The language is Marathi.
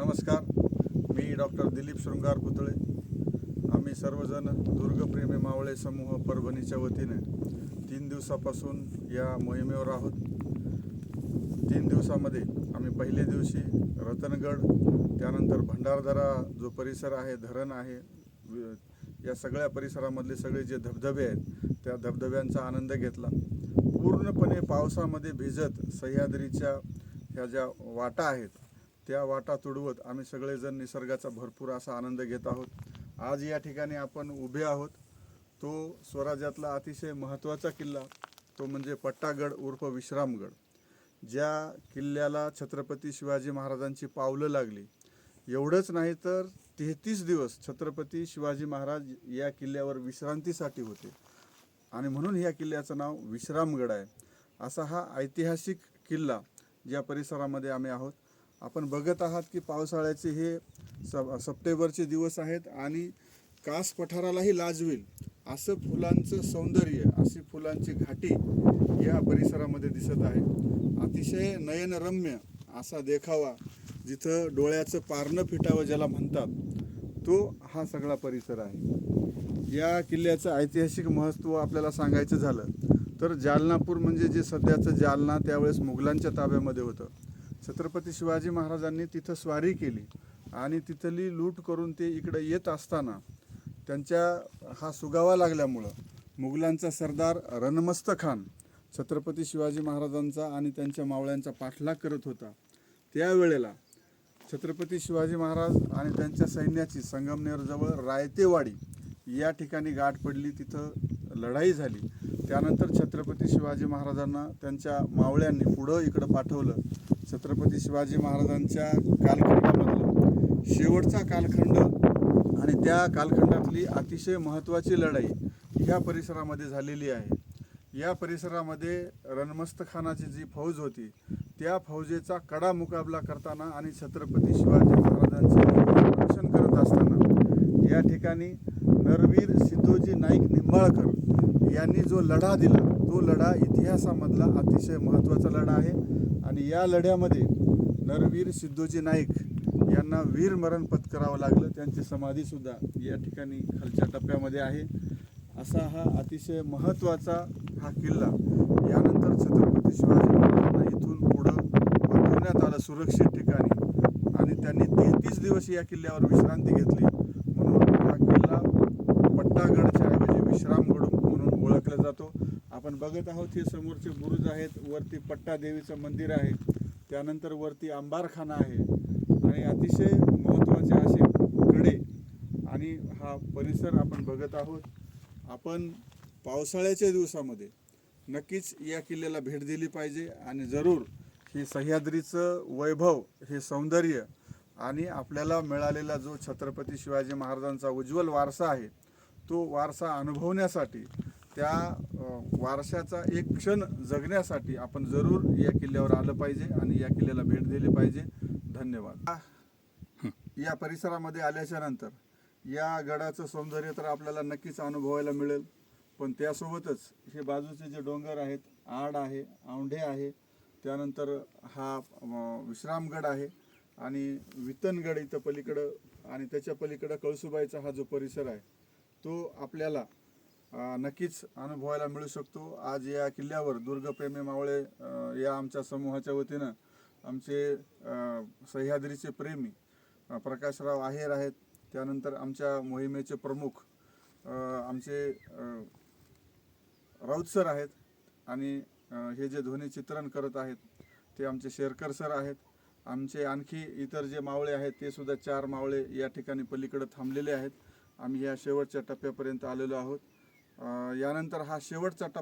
नमस्कार. मी डॉक्टर दिलीप शृंगार पुतळे. आम्ही सर्वजण दुर्गप्रेमी मावळे समूह परभणीच्या वतीने तीन दिवसापासून या मोहिमेवर आहोत. तीन दिवसामध्ये आम्ही पहिल्या दिवशी रतनगड त्यानंतर भंडारदरा जो परिसर आहे धरण आहे या सगळ्या परिसरामधले सगळे जे धबधबे आहेत त्या धबधब्यांचा आनंद घेतला. पूर्णपणे पावसामध्ये भिजत सह्याद्रीच्या ह्या ज्या वाटा आहेत त्या वाटा तुडवत आम्ही सगळेजण निसर्गाचा भरपूर असा आनंद घेत आहोत. आज या ठिकाणी आपण उभे आहोत. तो स्वराज्यातला अतिशय महत्त्वाचा किल्ला तो म्हणजे पट्टागड उर्फ विश्रामगड. ज्या किल्ल्याला छत्रपती शिवाजी महाराजांची पावलं लागली. एवढंच नाही तर तेहतीस दिवस छत्रपती शिवाजी महाराज या किल्ल्यावर विश्रांतीसाठी होते. आणि म्हणून या किल्ल्याचं नाव विश्रामगड आहे. असा हा ऐतिहासिक किल्ला ज्या परिसरामध्ये आम्ही आहोत. आपण बघत आहात की पावसाळ्याचे हे सप सप्टेंबरचे दिवस आहेत आणि कास पठारालाही लाजवेल असं फुलांचं सौंदर्य अशी फुलांची घाटी या परिसरामध्ये दिसत आहे. अतिशय नयनरम्य असा देखावा जिथं डोळ्याचं पारणं फिटावं ज्याला म्हणतात तो हा सगळा परिसर आहे. या किल्ल्याचं ऐतिहासिक महत्त्व आपल्याला सांगायचं झालं तर जालनापूर म्हणजे जे सध्याचं जालना त्यावेळेस मुघलांच्या ताब्यामध्ये होतं. छत्रपती शिवाजी महाराजांनी तिथं स्वारी केली आणि तिथली लूट करून ते इकडे येत असताना त्यांच्या हा सुगावा लागल्यामुळं मुघलांचा सरदार रणमस्त खान छत्रपती शिवाजी महाराजांचा आणि त्यांच्या मावळ्यांचा पाठलाग करत होता. त्यावेळेला छत्रपती शिवाजी महाराज आणि त्यांच्या सैन्याची संगमनेरजवळ रायतेवाडी या ठिकाणी गाठ पडली तिथं लढाई झाली. त्यानंतर छत्रपती शिवाजी महाराजांना त्यांच्या मावळ्यांनी पुढं इकडं पाठवलं. छत्रपती शिवाजी महाराजांच्या कालखंडामधलं शेवटचा कालखंड आणि त्या कालखंडातली अतिशय महत्त्वाची लढाई ह्या परिसरामध्ये झालेली आहे. या परिसरामध्ये रणमस्तखानाची जी फौज होती त्या फौजेचा कडा मुकाबला करताना आणि छत्रपती शिवाजी महाराजांचे रक्षण करत असताना या ठिकाणी नरवीर सिद्धोजी नाईक निंबाळकर यांनी जो लढा दिला तो लढा इतिहासामधला अतिशय महत्त्वाचा लढा आहे. आणि या लढ्यामध्ये नरवीर सिद्धोजी नाईक यांना वीरमरण पत्करावं लागलं. त्यांची समाधीसुद्धा या ठिकाणी खालच्या टप्प्यामध्ये आहे. असा हा अतिशय महत्त्वाचा हा किल्ला यानंतर छत्रपती शिवाजी महाराजांना इथून पुढं पाठवण्यात आलं सुरक्षित ठिकाणी. आणि त्यांनी तेहतीस दिवस या किल्ल्यावर विश्रांती घेतली. म्हणून हा किल्ला पट्टागडच्या ऐवजी विश्रामगड म्हणून ओळखला जातो. आपण बघत आहोत हे समोरचे बुरुज आहेत. वरती पट्टा देवीचं मंदिर आहे. त्यानंतर वरती आंबारखाना आहे. आणि अतिशय महत्त्वाचे असे कडे आणि हा परिसर आपण बघत आहोत. आपण पावसाळ्याच्या दिवसामध्ये नक्कीच या किल्ल्याला भेट दिली पाहिजे आणि जरूर ही सह्याद्रीचं वैभव हे सौंदर्य आणि आपल्याला मिळालेला जो छत्रपती शिवाजी महाराजांचा उज्ज्वल वारसा आहे तो वारसा अनुभवण्यासाठी त्या वारशाचा एक क्षण जगण्यासाठी आपण जरूर या किल्ल्यावर आलं पाहिजे आणि या किल्ल्याला भेट दिली पाहिजे. धन्यवाद. या परिसरामध्ये आल्याच्यानंतर या गडाचं सौंदर्य तर आपल्याला नक्कीच अनुभवायला मिळेल. पण त्यासोबतच हे बाजूचे जे डोंगर आहेत आड आहे औंढे आहे त्यानंतर हा विश्रामगड आहे आणि वितनगड इथं पलीकडं आणि त्याच्या पलीकडं कळसुबाईचा हा जो परिसर आहे तो आपल्याला नक्कीच अनुभवायला मिळू शकतो. आज या किल्ल्यावर दुर्गप्रेमी मावळे या आमच्या समूहाच्या वतीनं आमचे सह्याद्रीचे प्रेमी प्रकाशराव आहेर आहेत. त्यानंतर आमच्या मोहिमेचे प्रमुख आमचे राऊत सर आहेत आणि हे जे ध्वनी चित्रण करत आहेत ते आमचे शेरकर सर आहेत. आमचे आणखी इतर जे मावळे आहेत ते सुद्धा चार मावळे या ठिकाणी पलीकडे थांबलेले आहेत. आम्ही या शेवटच्या टप्प्यापर्यंत आलेलो आहोत. यानंतर हा शेवटचा टप्पा